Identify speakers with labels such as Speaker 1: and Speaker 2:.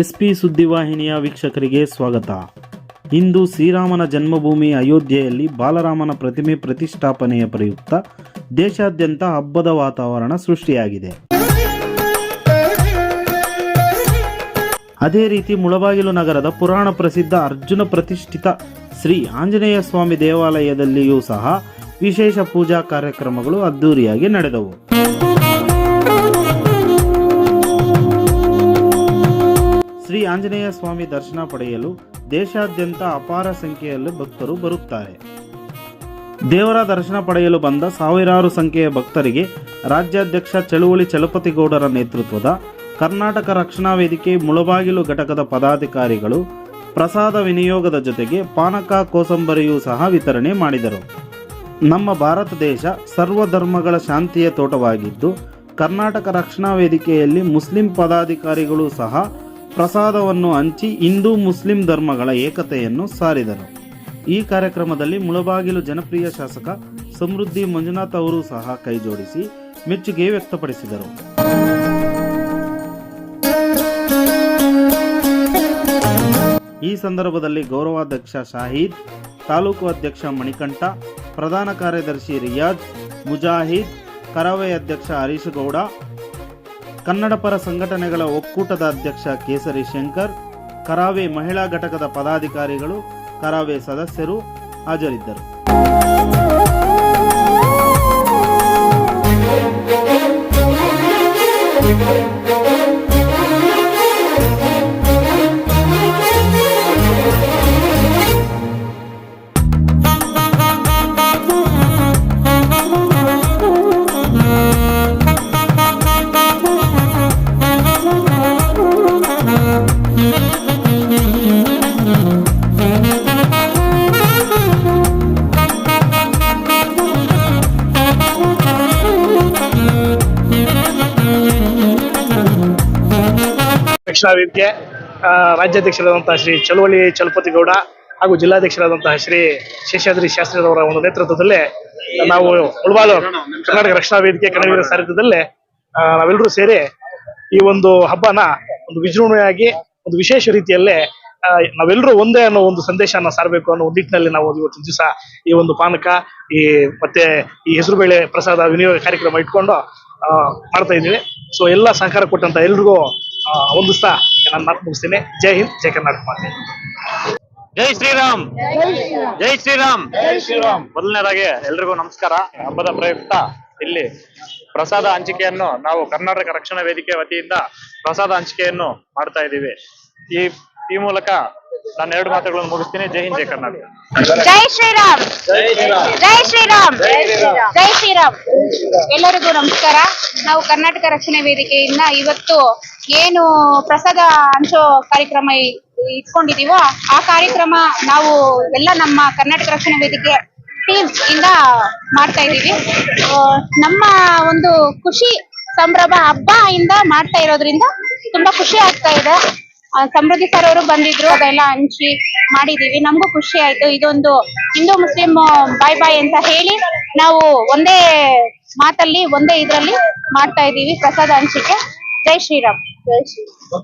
Speaker 1: SP ಸುದ್ದಿವಾಹಿನಿಯ ವೀಕ್ಷಕರಿಗೆ ಸ್ವಾಗತ. ಇಂದು ಶ್ರೀರಾಮನ ಜನ್ಮಭೂಮಿ ಅಯೋಧ್ಯೆಯಲ್ಲಿ ಬಾಲರಾಮನ ಪ್ರತಿಮೆ ಪ್ರತಿಷ್ಠಾಪನೆಯ ಪ್ರಯುಕ್ತ ದೇಶಾದ್ಯಂತ ಹಬ್ಬದ ವಾತಾವರಣ ಸೃಷ್ಟಿಯಾಗಿದೆ. ಅದೇ ರೀತಿ ಮುಳಬಾಗಿಲು ನಗರದ ಪುರಾಣ ಪ್ರಸಿದ್ಧ ಅರ್ಜುನ ಪ್ರತಿಷ್ಠಿತ ಶ್ರೀ ಆಂಜನೇಯ ಸ್ವಾಮಿ ದೇವಾಲಯದಲ್ಲಿಯೂ ಸಹ ವಿಶೇಷ ಪೂಜಾ ಕಾರ್ಯಕ್ರಮಗಳು ಅದ್ದೂರಿಯಾಗಿ ನಡೆದವು. ಶ್ರೀ ಆಂಜನೇಯ ಸ್ವಾಮಿ ದರ್ಶನ ಪಡೆಯಲು ದೇಶಾದ್ಯಂತ ಅಪಾರ ಸಂಖ್ಯೆಯಲ್ಲಿ ಭಕ್ತರು ಬರುತ್ತಾರೆ. ದೇವರ ದರ್ಶನ ಪಡೆಯಲು ಬಂದ ಸಾವಿರಾರು ಸಂಖ್ಯೆಯ ಭಕ್ತರಿಗೆ ರಾಜ್ಯಾಧ್ಯಕ್ಷ ಚಳುವಳಿ ಚಲಪತಿಗೌಡರ ನೇತೃತ್ವದ ಕರ್ನಾಟಕ ರಕ್ಷಣಾ ವೇದಿಕೆ ಮುಳಬಾಗಿಲು ಘಟಕದ ಪದಾಧಿಕಾರಿಗಳು ಪ್ರಸಾದ ವಿನಿಯೋಗದ ಜೊತೆಗೆ ಪಾನಕ ಕೋಸಂಬರಿಯೂ ಸಹ ವಿತರಣೆ ಮಾಡಿದರು. ನಮ್ಮ ಭಾರತ ದೇಶ ಸರ್ವಧರ್ಮಗಳ ಶಾಂತಿಯ ತೋಟವಾಗಿದ್ದು, ಕರ್ನಾಟಕ ರಕ್ಷಣಾ ವೇದಿಕೆಯಲ್ಲಿ ಮುಸ್ಲಿಂ ಪದಾಧಿಕಾರಿಗಳು ಸಹ ಪ್ರಸಾದವನ್ನು ಹಂಚಿ ಹಿಂದೂ ಮುಸ್ಲಿಂ ಧರ್ಮಗಳ ಏಕತೆಯನ್ನು ಸಾರಿದರು. ಈ ಕಾರ್ಯಕ್ರಮದಲ್ಲಿ ಮುಳಬಾಗಿಲು ಜನಪ್ರಿಯ ಶಾಸಕ ಸಮೃದ್ಧಿ ಮಂಜುನಾಥ್ ಅವರು ಸಹ ಕೈಜೋಡಿಸಿ ಮೆಚ್ಚುಗೆ ವ್ಯಕ್ತಪಡಿಸಿದರು. ಈ ಸಂದರ್ಭದಲ್ಲಿ ಗೌರವಾಧ್ಯಕ್ಷ ಶಾಹೀದ್, ತಾಲೂಕು ಅಧ್ಯಕ್ಷ ಮಣಿಕಂಠ, ಪ್ರಧಾನ ಕಾರ್ಯದರ್ಶಿ ರಿಯಾಜ್, ಮುಜಾಹಿದ್ ಕರಾವೆ ಅಧ್ಯಕ್ಷ ಹರೀಶ್ ಗೌಡ ಕನ್ನಡ ಪರ ಸಂಘಟನೆಗಳ ಒಕ್ಕೂಟದ ಅಧ್ಯಕ್ಷ ಕೇಸರಿ ಶಂಕರ್ ಕರಾವೆ ಮಹಿಳಾ ಘಟಕದ ಪದಾಧಿಕಾರಿಗಳು ಕರಾವೆ ಸದಸ್ಯರು ಹಾಜರಿದ್ದರು.
Speaker 2: ರಕ್ಷಣಾ ವೇದಿಕೆ ರಾಜ್ಯಾಧ್ಯಕ್ಷರಾದಂತಹ ಶ್ರೀ ಚಳುವಳಿ ಚಲಪತಿಗೌಡ ಹಾಗೂ ಜಿಲ್ಲಾಧ್ಯಕ್ಷರಾದಂತಹ ಶ್ರೀ ಶೇಷಾದ್ರಿ ಶಾಸ್ತ್ರಿರವರ ಒಂದು ನೇತೃತ್ವದಲ್ಲಿ ನಾವು ಉಳ್ವಾದ ಕರ್ನಾಟಕ ರಕ್ಷಣಾ ವೇದಿಕೆ ಕನ್ನಡಿಗರ ಸಾರಥ್ಯದಲ್ಲಿ ನಾವೆಲ್ಲರೂ ಸೇರಿ ಈ ಒಂದು ಹಬ್ಬನ ಒಂದು ವಿಜೃಂಭಣೆಯಾಗಿ, ಒಂದು ವಿಶೇಷ ರೀತಿಯಲ್ಲೇ ನಾವೆಲ್ಲರೂ ಒಂದೇ ಅನ್ನೋ ಒಂದು ಸಂದೇಶನ ಸಾರಬೇಕು ಅನ್ನೋ ಒಂದು ನಿಟ್ಟಿನಲ್ಲಿ ನಾವು ಇವತ್ತು ದಿವಸ ಈ ಒಂದು ಪಾನಕ, ಈ ಮತ್ತೆ ಈ ಹೆಸರುಬೇಳೆ ಪ್ರಸಾದ ವಿನಿಯೋಗ ಕಾರ್ಯಕ್ರಮ ಇಟ್ಕೊಂಡು ಮಾಡ್ತಾ ಇದ್ದೀವಿ. ಸೊ ಎಲ್ಲ ಸಹಕಾರ ಕೊಟ್ಟಂತ ಎಲ್ರಿಗೂ ಆ, ನನ್ನ ನಾನು ಮಾತು ಮುಗಿಸ್ತೇನೆ. ಜೈ ಹಿಂದ್ ಜೈ ಕರ್ನಾಟಕ ಮಾತೆ.
Speaker 3: ಜೈ ಶ್ರೀರಾಮ್. ಜೈ ಶ್ರೀರಾಮ್.
Speaker 2: ಜೈ ಶ್ರೀರಾಮ್.
Speaker 3: ಮೊದಲನೇದಾಗಿ ಎಲ್ರಿಗೂ ನಮಸ್ಕಾರ. ಹಬ್ಬದ ಪ್ರಯುಕ್ತ ಇಲ್ಲಿ ಪ್ರಸಾದ ಹಂಚಿಕೆಯನ್ನು ನಾವು ಕರ್ನಾಟಕ ರಕ್ಷಣಾ ವೇದಿಕೆ ವತಿಯಿಂದ ಪ್ರಸಾದ ಹಂಚಿಕೆಯನ್ನು ಮಾಡ್ತಾ ಇದ್ದೀವಿ. ಈ ಈ ಮೂಲಕ ನಾನು ಎರಡು ಮಾತುಗಳನ್ನು ಮುಗಿಸ್ತೀನಿ. ಜೈ ಹಿಂದ್ ಜೈ ಕರ್ನಾಟಕ.
Speaker 4: ಜೈ ಶ್ರೀರಾಮ್. ಜೈ ಶ್ರೀರಾಮ್. ಜೈ ಶ್ರೀರಾಮ್. ಎಲ್ಲರಿಗೂ ನಮಸ್ಕಾರ. ನಾವು ಕರ್ನಾಟಕ ರಕ್ಷಣಾ ವೇದಿಕೆಯಿಂದ ಇವತ್ತು ಏನು ಪ್ರಸಾದ ಹಂಚೋ ಕಾರ್ಯಕ್ರಮ ಇಟ್ಕೊಂಡಿದೀವೋ, ಆ ಕಾರ್ಯಕ್ರಮ ನಾವು ಎಲ್ಲ ನಮ್ಮ ಕರ್ನಾಟಕ ರಕ್ಷಣಾ ವೇದಿಕೆ ಟೀಮ್ ಇಂದ ಮಾಡ್ತಾ ಇದೀವಿ ನಮ್ಮ ಒಂದು ಖುಷಿ ಸಂಭ್ರಮ ಹಬ್ಬ ಇಂದ ಮಾಡ್ತಾ ಇರೋದ್ರಿಂದ ತುಂಬಾ ಖುಷಿ ಆಗ್ತಾ ಇದೆ. ಸಮೃದ್ಧಿ ಸರ್ ಅವರು ಬಂದಿದ್ರು, ಅದೆಲ್ಲ ಹಂಚಿ ಮಾಡಿದೀವಿ. ನಮಗೂ ಖುಷಿ ಆಯ್ತು. ಇದೊಂದು ಹಿಂದೂ ಮುಸ್ಲಿಂ ಬಾಯ್ ಬಾಯ್ ಅಂತ ಹೇಳಿ ನಾವು ಒಂದೇ ಮಾತಲ್ಲಿ, ಒಂದೇ ಇದ್ರಲ್ಲಿ ಮಾಡ್ತಾ ಇದೀವಿ ಪ್ರಸಾದ ಹಂಚಿಕೆ. ಜೈ ಶ್ರೀರಾಮ್ ಜೈ ಶ್ರೀರಾಮ್